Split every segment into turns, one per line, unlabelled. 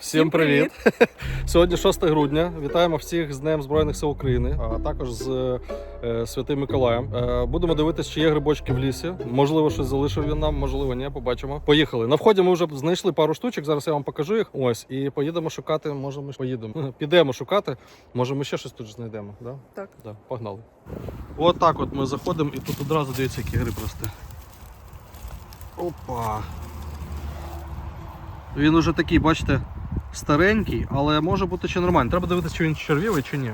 Всім привіт! Сьогодні 6 грудня. Вітаємо всіх з Днем Збройних сил України, а також з е, Святим Миколаєм. Е, будемо дивитися, чи є грибочки в лісі. Можливо, щось залишив він нам, можливо, ні. Побачимо. Поїхали. На вході ми вже знайшли пару штучок. Зараз я вам покажу їх. Ось і поїдемо шукати. Може, ми поїдемо. Підемо шукати. Може, ми ще щось тут знайдемо. Да?
Так.
Да, погнали. От так от ми заходимо і тут одразу дивіться, які гриб росте. Опа. Він уже такий, бачите, старенький, але може бути ще нормальний. Треба дивитися, чи він червівий, чи ні.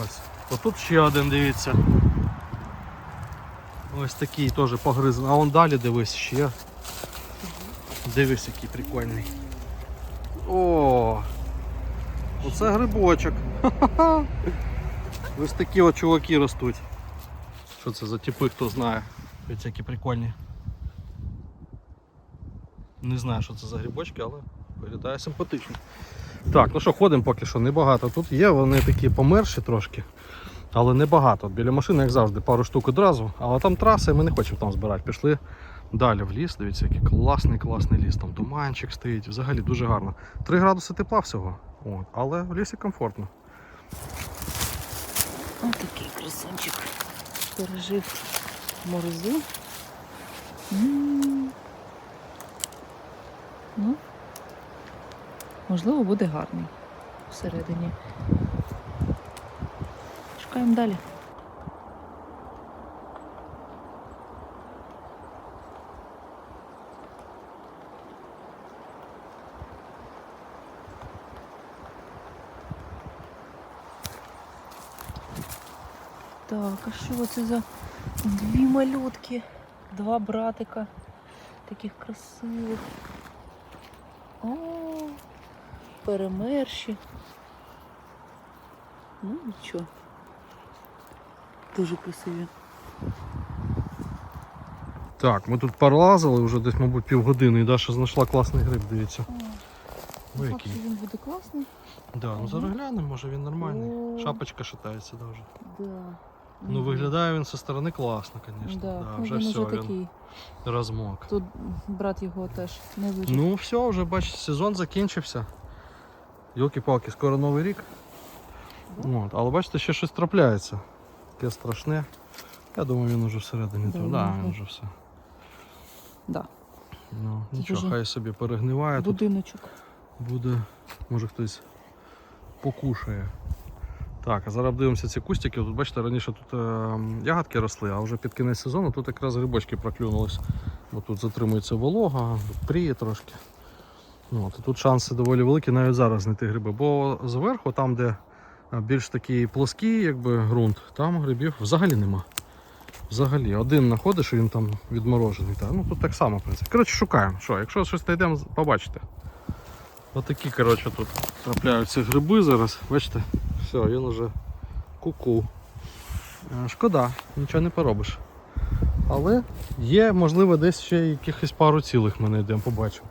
Ось. Отут ще один, дивіться. Ось такий теж погризаний. А вон далі дивись ще. Дивись, який прикольний. О! Оце грибочок. Ось такі от чуваки ростуть. Що це за типи, хто знає. Дивіться, які прикольні. Не знаю, що це за грибочки, але виглядає симпатично. Так, ну що, ходимо поки що, небагато. Тут є, вони такі померші трошки, але небагато. Біля машини, як завжди, пару штук одразу, але там траса, і ми не хочемо там збирати. Пішли далі в ліс. Дивіться, який класний, класний ліс. Там туманчик стоїть, взагалі дуже гарно. 3 градуси тепла всього. От, але в лісі комфортно.
Ось такий красунчик. Пережив морозу. Ну, можливо, буде гарний всередині. Шукаємо далі. Так, а що це за дві малютки? Два братика. Таких красивих. О, перемерші. Ну, нічого. Дуже красиві.
Так, ми тут пролазили вже десь, мабуть, півгодини і Даша знайшла класний гриб, дивіться. Ой, який.
він буде класний.
Да, ну зараз глянемо, може він нормальний.
О.
Шапочка шатається дуже.
Да.
Ну виглядає він зі сторони класно, звісно.
Да.
Да,
ну,
вже
він
все, він
такий.
розмок.
Тут брат його теж не вижив.
Ну все, вже бачите, сезон закінчився. Йолки-палки, скоро новий рік. От, але бачите, ще щось трапляється. Таке страшне. Я думаю, він уже всередині.
Да,
Да,
він вже.
все.
Да.
Ну, нічого, хай собі перегниває. Тут
Будиночок.
буде, може хтось покушає. Так, а зараз дивимося ці кустики. Тут бачите, раніше тут е, ягодки росли, а вже під кінець сезону тут якраз грибочки проклюнулись. Бо тут затримується волога, пріє трошки. Ну, тут шанси доволі великі навіть зараз знайти гриби. Бо зверху, там, де е, більш такий плоский якби, ґрунт, там грибів взагалі нема. Взагалі, один знаходиш, він там відморожений. Та, ну тут так само, в принципі. Коротше, шукаємо. Що, якщо щось знайдемо, побачите. Отакі, коротше, тут трапляються гриби зараз. Бачите? Все, він уже ку-ку. Е, Шкода, нічого не поробиш. Але є, можливо, десь ще якихось пару цілих ми знайдемо, побачимо.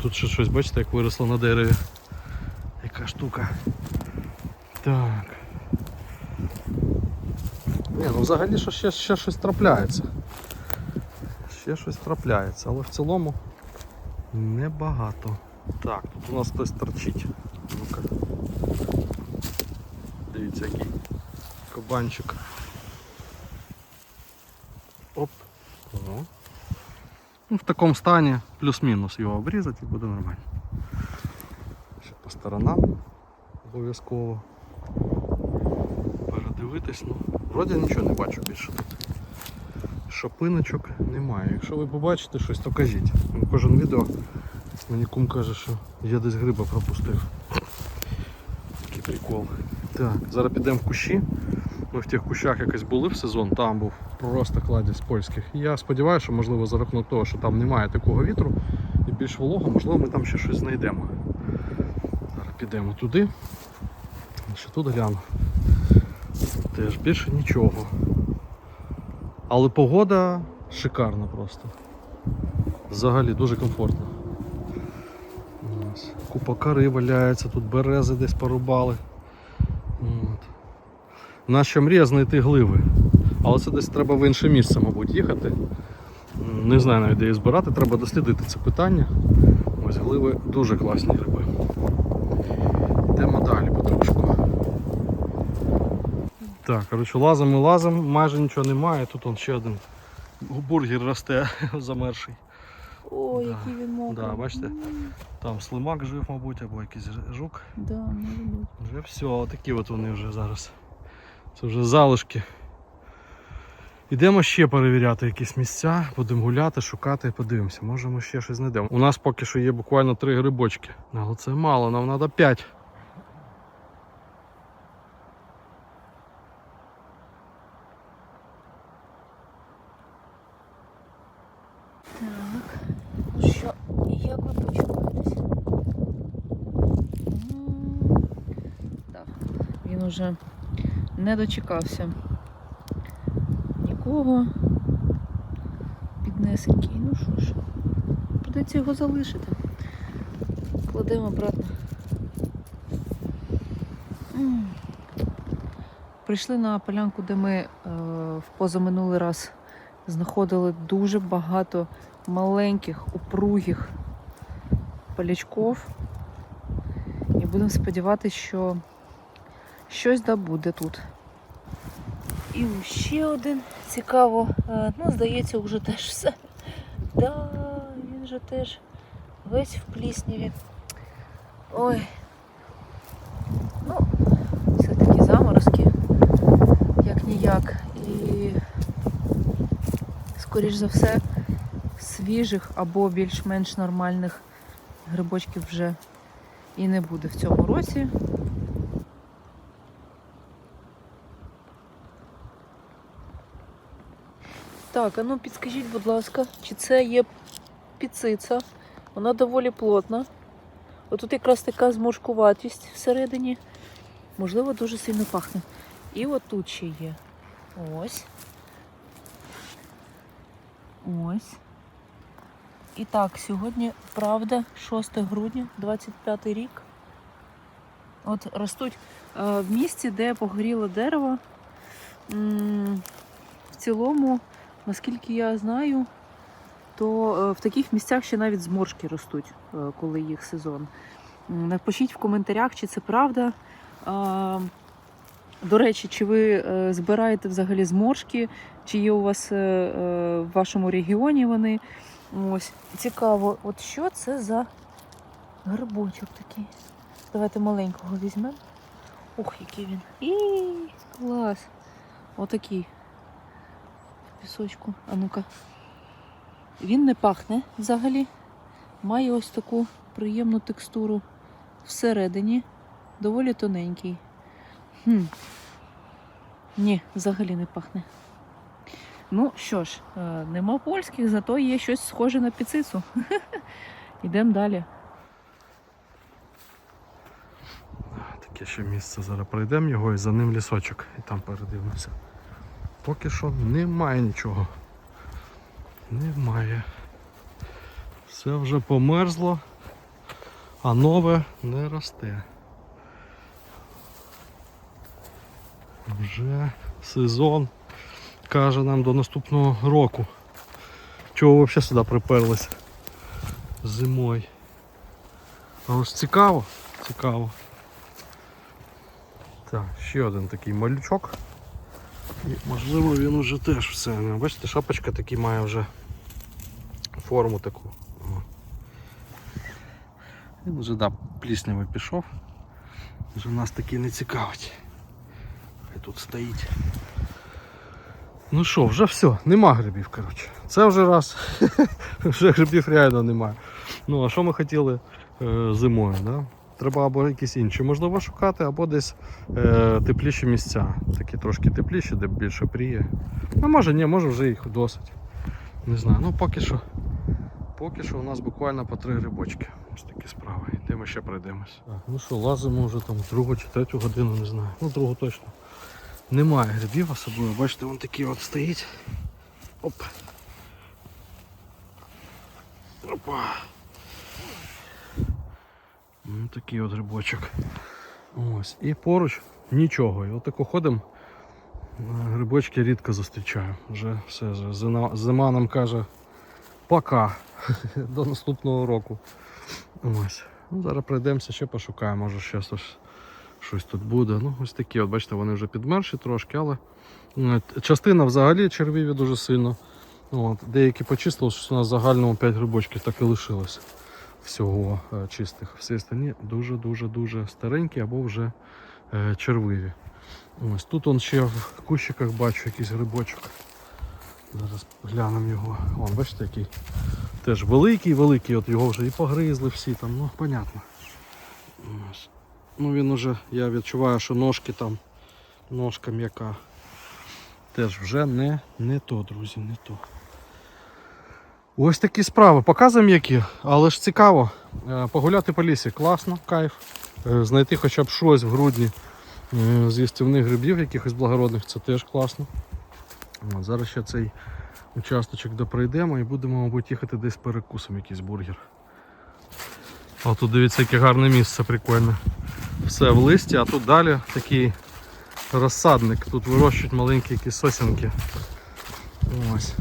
Тут ще щось, бачите, як виросло на дереві. Яка штука. Так. Ні, ну взагалі що ще, ще щось трапляється. Ще щось трапляється, але в цілому небагато. Так, тут у нас хтось торчить. Ну-ка. Дивіться, який кабанчик. Оп. О. Ну, в такому стані плюс-мінус його обрізати і буде нормально. Ще по сторонам обов'язково. Передивитись, ну, вроді нічого не бачу більше тут. Шопиночок немає. Якщо ви побачите щось, то кажіть. Ну, Кожен відео мені кум каже, що я десь гриба пропустив. Такий прикол. Так, зараз підемо в кущі. Ми в тих кущах якось були в сезон, там був просто кладість польських. Я сподіваюся, що можливо за рахунок того, що там немає такого вітру і більш волого, можливо ми там ще щось знайдемо. Зараз підемо туди. Ще тут гляну. Теж більше нічого. Але погода шикарна просто. Взагалі дуже комфортно. Купа кори валяється, тут берези десь порубали. Наша мрія знайти гливи. Але це десь треба в інше місце, мабуть, їхати. Не знаю навіть де її збирати, треба дослідити це питання. Ось гливи дуже класні гриби. Йдемо далі потрошку. Так, коротше, лазимо, лазимо, майже нічого немає. Тут он ще один бургер росте замерший.
О,
Да.
який він мокрий.
Да, бачите? Там слимак жив, мабуть, або якийсь жук.
Да, може бути.
Вже все, такі от вони вже зараз. Це вже залишки. Ідемо ще перевіряти якісь місця, будемо гуляти, шукати і подивимося. Може ми ще щось знайдемо. У нас поки що є буквально три грибочки. Але це мало, нам треба п'ять.
Так, ну що, як ви почуваєтесь? М, він уже не дочекався нікого. Піднесенький. Ну що ж, придеться його залишити. Кладемо обратно. Прийшли на полянку, де ми е, в позаминулий раз знаходили дуже багато маленьких, упругих полячков. І будемо сподіватися, що щось да буде тут. І ще один цікаво. е, Ну, здається, вже теж все. Да, він же теж весь в плісняві. Ой. Ну, все-таки заморозки, як ніяк. І скоріш за все, свіжих або більш-менш нормальних грибочків вже і не буде в цьому році. Так, а ну підскажіть, будь ласка, чи це є піциця? Вона доволі плотна. Отут якраз така зморшкуватість всередині. Можливо, дуже сильно пахне. І отут ще є. Ось. Ось. І так, сьогодні, правда, 6 грудня, 25 рік. От ростуть е, в місці, де погоріло дерево. В цілому, наскільки я знаю, то е, в таких місцях ще навіть зморшки ростуть, е, коли їх сезон. Напишіть в коментарях, чи це правда. До речі, чи ви е, збираєте взагалі зморшки, чи є у вас в вашому регіоні вони? Ось, цікаво, от що це за грибочок такий. Давайте маленького візьмемо. Ух, який він. І клас. Отакий. Пісочку. А ну-ка. Він не пахне взагалі. Має ось таку приємну текстуру всередині. Доволі тоненький. Хм. Ні, взагалі не пахне. Ну що ж, е, нема польських, зато є щось схоже на піцицу. Йдемо далі.
Таке ще місце. Зараз пройдемо його і за ним лісочок. І там передивимося. Поки що немає нічого. Немає. Все вже померзло, а нове не росте. Вже сезон каже нам до наступного року. Чого ви взагалі сюди приперлись зимою? А ось цікаво, цікаво. Так, ще один такий малючок. Можливо він уже теж все. Бачите, шапочка такий має вже форму таку. Він вже да, пліснявий пішов. Вже нас такий не цікавить. Хай тут стоїть. Ну що, вже все, нема грибів, коротше. Це вже раз. вже грибів реально немає. Ну, а що ми хотіли е, зимою, да? Треба або якісь інші можливо шукати, або десь е, тепліші місця. Такі трошки тепліші, де більше пріє. Ну може ні, може вже їх досить. Не знаю. Ну поки що. Поки що у нас буквально по три грибочки. Ось такі справи. Йдемо ще пройдемось. Так, ну що, лазимо вже там другу чи третю годину, не знаю. Ну, другу точно. Немає грибів особливо. Бачите, він такий от стоїть. Оп. Опа. Ну, такий от грибочок. Ось. І поруч нічого. І отако ходимо. Грибочки рідко зустрічаю. Вже все, зима, зима нам каже пока. До наступного року. Ось. Ну, зараз пройдемося, ще пошукаємо, може ще щось, щось тут буде. Ну, ось такі, от бачите, вони вже підмерші трошки, але е, частина взагалі червиві дуже сильно. От. Деякі почистили, що у нас в загальному 5 грибочків так і лишилось всього е, чистих. Всі останні дуже-дуже-дуже старенькі або вже е, червиві. Ось тут он ще в кущиках бачу якийсь грибочок. Зараз глянемо його. Вон, бачите, який теж великий, великий, от його вже і погризли всі там, ну, понятно. Ну він уже, я відчуваю, що ножки там, ножка м'яка. Теж вже не, не то, друзі, не то. Ось такі справи. Показуємо які, але ж цікаво. Е, Погуляти по лісі класно, кайф. Е, Знайти хоча б щось в грудні е, з їстівних грибів, якихось благородних, це теж класно. Зараз ще цей участочок допройдемо і будемо, мабуть, їхати десь перекусом якийсь бургер. А тут дивіться, яке гарне місце прикольне. Все в листі, а тут далі такий розсадник. Тут вирощують маленькі якісь сосенки. Ось.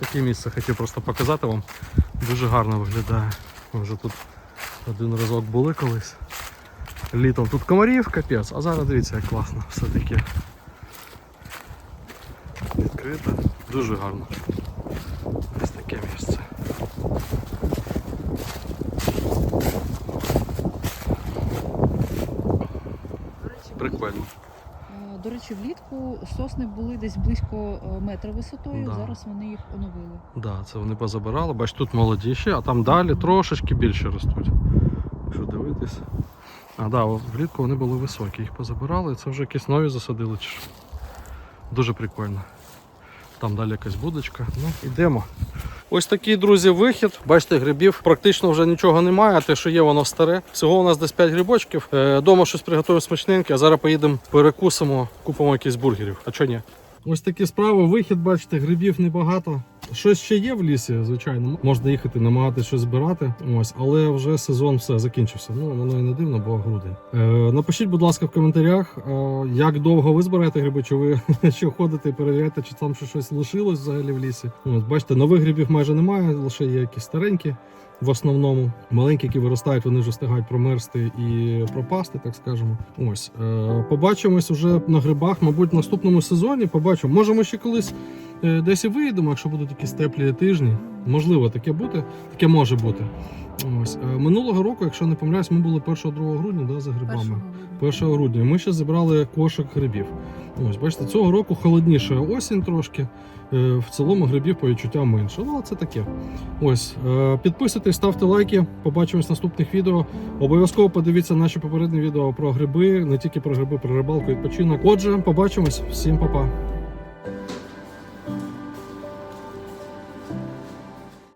Таке місце хотів просто показати вам. Дуже гарно виглядає. Ми вже тут один разок були колись. Літом тут комарів капець, а зараз дивіться як класно все таке. Відкрито. Дуже гарно. Ось таке місце. Прикольно.
До речі, влітку сосни були десь близько е, метра висотою.
Да.
Зараз вони їх оновили.
Да, це вони позабирали. Бач, тут молоді ще, а там далі трошечки більше ростуть. Якщо дивитись. А да, влітку вони були високі, їх позабирали, це вже якісь нові засадили. Чи що. Дуже прикольно. Там далі якась будочка. Ну, йдемо. Ось такий, друзі, вихід. Бачите, грибів практично вже нічого немає, те, що є, воно старе. Всього у нас десь 5 грибочків. Е, Дома щось приготуємо смачненьке, а зараз поїдемо перекусимо, купимо якісь бургерів. А чого ні? Ось такі справи, вихід, бачите, грибів небагато. Щось ще є в лісі, звичайно. Можна їхати, намагатися щось збирати. Ось, але вже сезон все закінчився. Ну воно і не дивно, бо грудень. Е, напишіть, будь ласка, в коментарях, е, як довго ви збираєте гриби, чи ви що ходите і перевіряєте, чи там ще щось лишилось взагалі в лісі. Ось, бачите, нових грибів майже немає, лише є якісь старенькі. В основному маленькі, які виростають, вони вже встигають промерзти і пропасти, так скажемо. Ось е, побачимось уже на грибах, мабуть, в наступному сезоні. Побачимо. Може, ми ще колись е, десь і виїдемо, якщо будуть якісь теплі тижні. Можливо, таке бути, таке може бути. Ось е, минулого року, якщо не помиляюсь, ми були 1-2 грудня да, за грибами. 1 грудня. Ми ще зібрали кошик грибів. Ось, бачите, цього року холодніша осінь трошки. Е, В цілому грибів по відчуттям менше. Ну, а це таке. Ось, е, підписуйтесь, ставте лайки. Побачимось в наступних відео. Обов'язково подивіться наші попередні відео про гриби, не тільки про гриби, про рибалку і відпочинок. Отже, побачимось. Всім па-па.